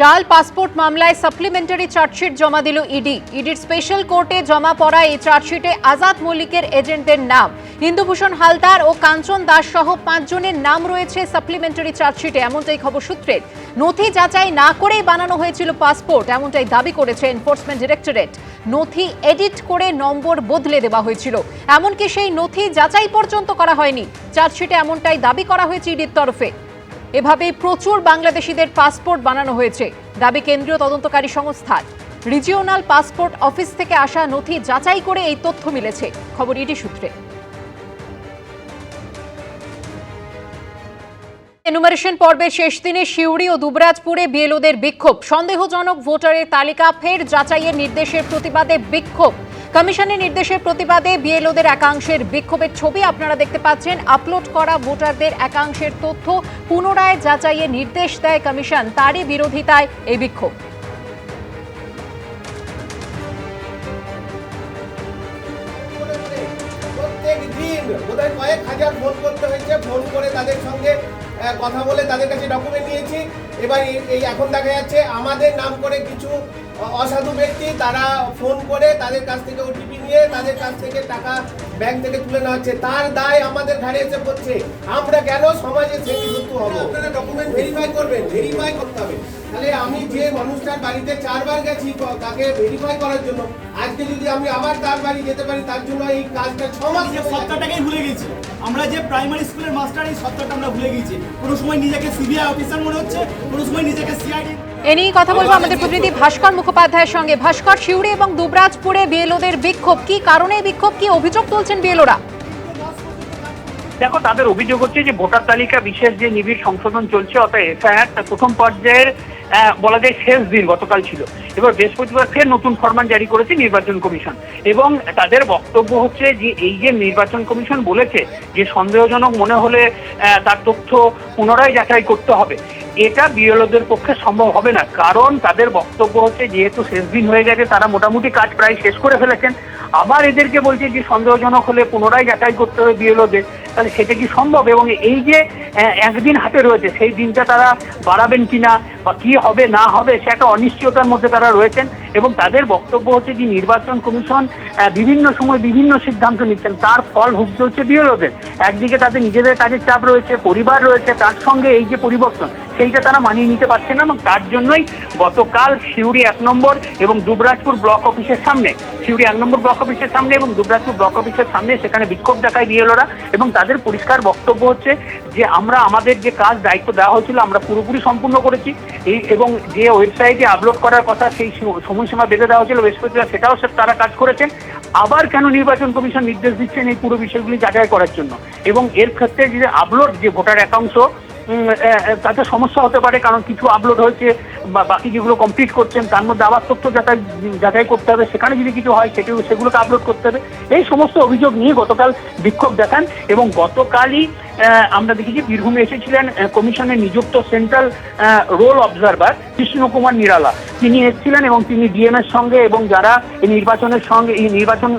জাল পাসপোর্ট মামলায় supplementary chargesheet জমা দিল ইডি। ইডির স্পেশাল কোর্টে জমা পড়া এই চার্জশিটে আজাদ মল্লিকের এজেন্টদের নাম। হিন্দুভূষণ হালদার ও কাঞ্চন দাস সহ পাঁচজনের নাম রয়েছে সাপ্লিমেন্টারি চার্জশিটে, এমনটাই খবর সূত্রের নথি যাচাই না করেই বানানো হয়েছিল পাসপোর্ট, এমনটাই দাবি করেছে এনফোর্সমেন্ট ডিরেক্টরেট। নথি এডিট করে নম্বর বদলে দেওয়া হয়েছিল। এমনকি সেই নথি যাচাই পর্যন্ত করা হয়নি। চার্জশিটে এমনটাই দাবি করা হয়েছে ইডির তরফে। এভাবে প্রচুর বাংলাদেশিদের পাসপোর্ট বানানো হয়েছে। দাবি কেন্দ্রীয় তদন্তকারী সংস্থার। রিজিওনাল পাসপোর্ট অফিস থেকে আসা নথি যাচাই করে এই তথ্য মিলেছে। খবর ইডি সূত্রে। এনুমারেশন পর্বের শেষ দিনে সিউড়ি ও দুবরাজপুরে বিএলওদের বিক্ষোভ। সন্দেহজনক ভোটারের তালিকা ফের যাচাইয়ের নির্দেশের প্রতিবাদে বিক্ষোভ। কমিশনের নির্দেশের প্রতিবাদে বিএলওদের একাংশের বিক্ষোভের ছবি আপনারা দেখতে পাচ্ছেন। আপলোড করা ভোটারদের একাংশের তথ্য পুনরায় যাচাইয়ের নির্দেশ দেয় কমিশন, তারই বিরোধিতায় এই বিক্ষোভ। কথা বলে তাদের কাছে ডকুমেন্ট নিয়েছি। এবার এই- এখন দেখা যাচ্ছে আমাদের নাম করে কিছু অসাধু ব্যক্তি তারা ফোন করে তাদের কাছ থেকে ওটিপি নিয়ে তাদের কাছ থেকে টাকা ব্যাংক থেকে তুলে নেওয়া হচ্ছে। তার দায় আমাদের ঘাড়ে এসে পড়ছে। আমরা কেন সমাজে শ্রেণীভুক্ত হব? আপনারা ডকুমেন্ট ভেরিফাই করবেন ভেরিফাই করতে হবে। তাহলে আমি যে মানুষটার বাড়িতে চারবার গেছি তাকে ভেরিফাই করার জন্য আজকে যদি আমি আবার তার বাড়ি যেতে পারি তার জন্য এই কাজটা ছ মাস। সত্তাটাকেই ভুলে গেছি। আমরা যে প্রাইমারি স্কুলের মাস্টার এই সত্তাটা আমরা ভুলে গেছি কোনো সময় নিজেকে সিবিআই অফিসার মনে হচ্ছে, কোনো সময় নিজেকে সিআইডি এ নিয়ে কথা বলব আমাদের প্রতিনিধি ভাস্কর মুখোপাধ্যায়ের সঙ্গে। ভাস্কর, শিউড়ি এবং দুবরাজপুরে বিএলওদের বিক্ষোভ, কি কারণে বিক্ষোভ, কি অভিযোগ তুলছেন বিএলওরা? দেখো, তাদের অভিযোগ হচ্ছে যে ভোটার তালিকা বিশেষ যে নিবিড় সংশোধন চলছে অর্থাৎ এফআইআর প্রথম পর্যায়ের বলা যায় শেষ দিন গতকাল ছিল। এবার বৃহস্পতিবার ফের নতুন ফরমান জারি করেছে নির্বাচন কমিশন। এবং তাদের বক্তব্য হচ্ছে যে এই যে নির্বাচন কমিশন বলেছে যে সন্দেহজনক মনে হলে তার তথ্য পুনরায় যাচাই করতে হবে। এটা বিএলওদের পক্ষে সম্ভব হবে না। কারণ তাদের বক্তব্য হচ্ছে যেহেতু শেষ দিন হয়ে গেছে, তারা মোটামুটি কাজ প্রায় শেষ করে ফেলেছেন। আবার এদেরকে বলছে যে সন্দেহজনক হলে পুনরায় যাচাই করতে হবে বিএলওদের। তাহলে সেটা কি সম্ভব? এবং এই যে একদিন হাতে রয়েছে, সেই দিনটা তারা বাড়াবেন কিনা বা কি হবে, না হবে, সে একটা অনিশ্চয়তার মধ্যে তারা রয়েছেন এবং তাদের বক্তব্য হচ্ছে যে নির্বাচন কমিশন বিভিন্ন সময় বিভিন্ন সিদ্ধান্ত নিচ্ছেন। তার ফল ভুগতে হচ্ছে বিএলওদের একদিকে তাদের নিজেদের কাজের চাপ রয়েছে, পরিবার রয়েছে, তার সঙ্গে এই যে পরিবর্তন সেইটা তারা মানিয়ে নিতে পারছে না এবং তার জন্যই গতকাল সিউড়ি এক নম্বর এবং দুবরাজপুর ব্লক অফিসের সামনে সিউড়ি এক নম্বর ব্লক অফিসের সামনে এবং দুবরাজপুর ব্লক অফিসের সামনে সেখানে বিক্ষোভ দেখায় বিএলওরা এবং তাদের পরিষ্কার বক্তব্য হচ্ছে যে আমরা আমাদের যে কাজ দায়িত্ব দেওয়া হয়েছিল আমরা পুরোপুরি সম্পূর্ণ করেছি। এই এবং যে ওয়েবসাইটে আপলোড করার কথা সেই সময়সীমা বেঁধে দেওয়া হয়েছিল বৃহস্পতিবার সেটাও তারা কাজ করেছেন। আবার কেন নির্বাচন কমিশন নির্দেশ দিচ্ছেন এই পুরো বিষয়গুলি যাচাই করার জন্য? এবং এর ক্ষেত্রে যে আপলোড যে ভোটার আহ, তাতে সমস্যা হতে পারে কারণ কিছু আপলোড হয়েছে। বাকি যেগুলো কমপ্লিট করছেন তার মধ্যে আবার তথ্য যাচাই যাচাই করতে হবে সেখানে যদি কিছু হয় সেগুলো সেগুলোকে আপলোড করতে হবে। এই সমস্ত অভিযোগ নিয়ে গতকাল বিক্ষোভ দেখান এবং গতকালই আমরা দেখি যে বীরভূমে এসেছিলেন কমিশনের নিযুক্ত central roll observer Krishna Kumar Nirala. তিনি এসেছিলেন এবং তিনি ডিএম এর সঙ্গে এবং যারা এই নির্বাচনের সঙ্গে এই নির্বাচন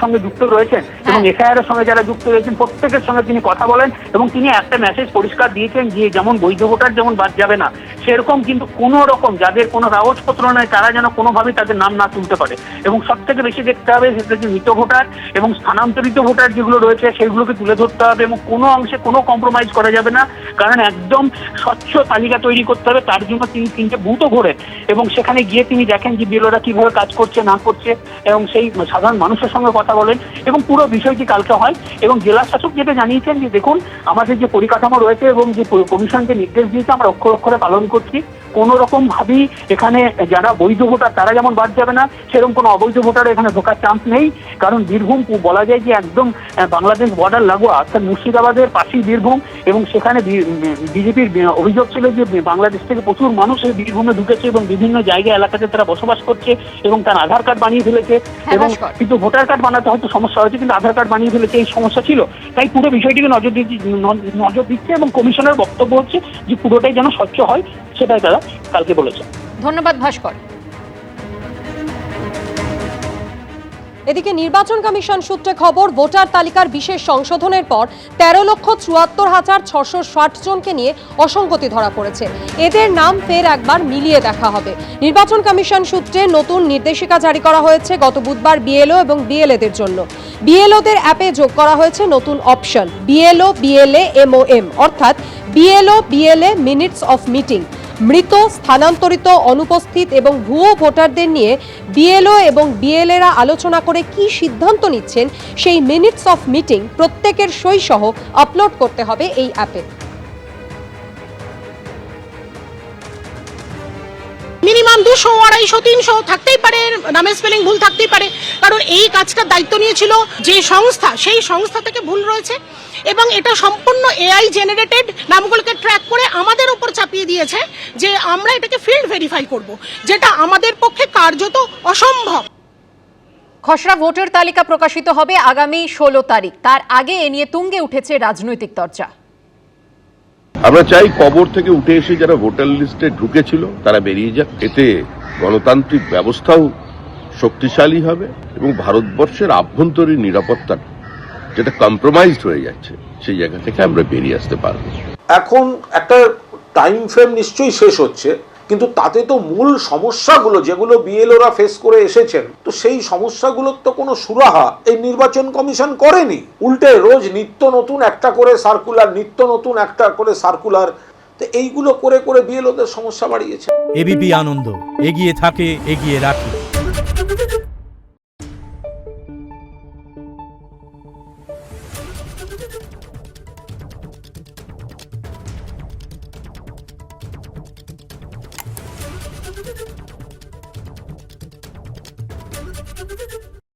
সঙ্গে যুক্ত রয়েছেন এবং এফআইআর এর সঙ্গে যারা যুক্ত রয়েছেন প্রত্যেকের সঙ্গে তিনি কথা বলেন এবং তিনি একটা মেসেজ পরিষ্কার দিয়েছেন যে যেমন বৈধ ভোটার যেমন বাদ যাবে না সেরকম কিন্তু কোনো রকম, যাদের কোনো কাগজপত্র নয় তারা যেন কোনোভাবেই তাদের নাম না তুলতে পারে। এবং সব থেকে বেশি দেখতে হবে সেটা হচ্ছে মৃত ভোটার এবং স্থানান্তরিত ভোটার যেগুলো রয়েছে সেগুলোকে তুলে ধরতে হবে এবং কোনো অংশে কোনো কম্প্রোমাইজ করা যাবে না। কারণ একদম স্বচ্ছ তালিকা তৈরি করতে হবে, তার জন্য তিনি তিনটে বুথও ঘোরেন। এবং সেখানে গিয়ে তিনি দেখেন যে বিএলওরা কীভাবে কাজ করছে, না করছে, এবং সেই সাধারণ মানুষের সঙ্গে কথা বলেন। এবং পুরো বিষয়টি কালকে হয়। এবং জেলা শাসক যেটা জানিয়েছেন যে, দেখুন, আমাদের যে পরিকাঠামো রয়েছে এবং যে কমিশনকে নির্দেশ দিয়েছে, আমরা অক্ষর অক্ষরে পালন করছি। কোনো রকম ভাবেই এখানে যারা বৈধ ভোটার তারা যেমন বাদ যাবে না সেরকম কোনো অবৈধ ভোটার এখানে ঢোকার চান্স নেই। কারণ বীরভূম বলা যায় যে একদম বাংলাদেশ বর্ডার লাগোয়া অর্থাৎ মুর্শিদাবাদের পাশেই বীরভূম এবং সেখানে বিজেপির অভিযোগ ছিল যে বাংলাদেশ থেকে প্রচুর মানুষ এই বীরভূমে ঢুকেছে এবং বিভিন্ন জায়গা এলাকাতে তারা বসবাস করছে এবং তার আধার কার্ড বানিয়ে ফেলেছে হ্যাঁ, এবং কিন্তু ভোটার কার্ড বানাতে হয়তো সমস্যা হয়েছে কিন্তু আধার কার্ড বানিয়ে ফেলেছে এই সমস্যা ছিল। তাই পুরো বিষয়টিকে নজর দিচ্ছে নজর দিচ্ছে এবং কমিশনের বক্তব্য হচ্ছে যে পুরোটাই যেন স্বচ্ছ হয় সেটাই তারা কালকে বলেছে। ধন্যবাদ ভাস্কর। এদিকে নির্বাচন কমিশন সূত্রে খবর ভোটার তালিকার বিশেষ সংশোধনের পর তেরো লক্ষ চুয়াত্তর হাজার ছশো ষাট জনকে নিয়ে অসঙ্গতি ধরা পড়েছে। এদের নাম ফের একবার মিলিয়ে দেখা হবে। নির্বাচন কমিশন সূত্রে নতুন নির্দেশিকা জারি করা হয়েছে গত বুধবার বিএলও এবং বিএলএদের জন্য। বিএলওদের অ্যাপে যোগ করা হয়েছে নতুন অপশন বিএলও বিএলএ এমওএম অর্থাৎ BLO BLA minutes of meeting. মৃত, স্থানান্তরিত, অনুপস্থিত এবং ভুয়ো ভোটারদের নিয়ে বিএলও এবং বিএলএরা আলোচনা করে কি সিদ্ধান্ত নিচ্ছেন, সেই মিনিটস অফ মিটিং প্রত্যেকের সই সহ আপলোড করতে হবে এই অ্যাপে। দুশো, আড়াইশো, তিনশো থাকতেই পারে, নামের স্পেলিং ভুল থাকতেই পারে। কারণ এই কাজটার দায়িত্ব নিয়েছিল যে সংস্থা, সেই সংস্থা থেকে ভুল রয়েছে। এবং এটা সম্পূর্ণ এআই জেনারেটেড নামগুলোকে ট্র্যাক করে আমাদের ওপর চাপিয়ে দিয়েছে যে আমরা এটাকে ফিল্ড ভেরিফাই করব, যেটা আমাদের পক্ষে কার্যত অসম্ভব। খসড়া ভোটার তালিকা প্রকাশিত হবে আগামী ষোলো তারিখ। তার আগে এ নিয়ে তুঙ্গে উঠেছে রাজনৈতিক চর্চা আমরা চাই কবর থেকে উঠে এসে যারা ভোটার লিস্টে ঢুকেছিল, তারা বেরিয়ে যাক। এতে গণতান্ত্রিক ব্যবস্থাও শক্তিশালী হবে এবং ভারতবর্ষের আভ্যন্তরীণ নিরাপত্তা যেটা কম্প্রোমাইজড হয়ে যাচ্ছে, সেই জায়গা থেকে আমরা বেরিয়ে আসতে পারব। এখন একটা টাইম ফ্রেম নিশ্চয়ই শেষ হচ্ছে। কিন্তু তাতে তো মূল সমস্যাগুলো যেগুলো বিএলওরা ফেস করে এসেছেন, তো সেই সমস্যাগুলোর তো কোনো সুরাহা এই নির্বাচন কমিশন করেনি। উল্টে রোজ নিত্য নতুন একটা করে সার্কুলার নিত্য নতুন একটা করে সার্কুলার তো এইগুলো করে করে বিএলওদের সমস্যা বাড়িয়েছে। এবিপি আনন্দ, এগিয়ে থাকে, এগিয়ে রাখে।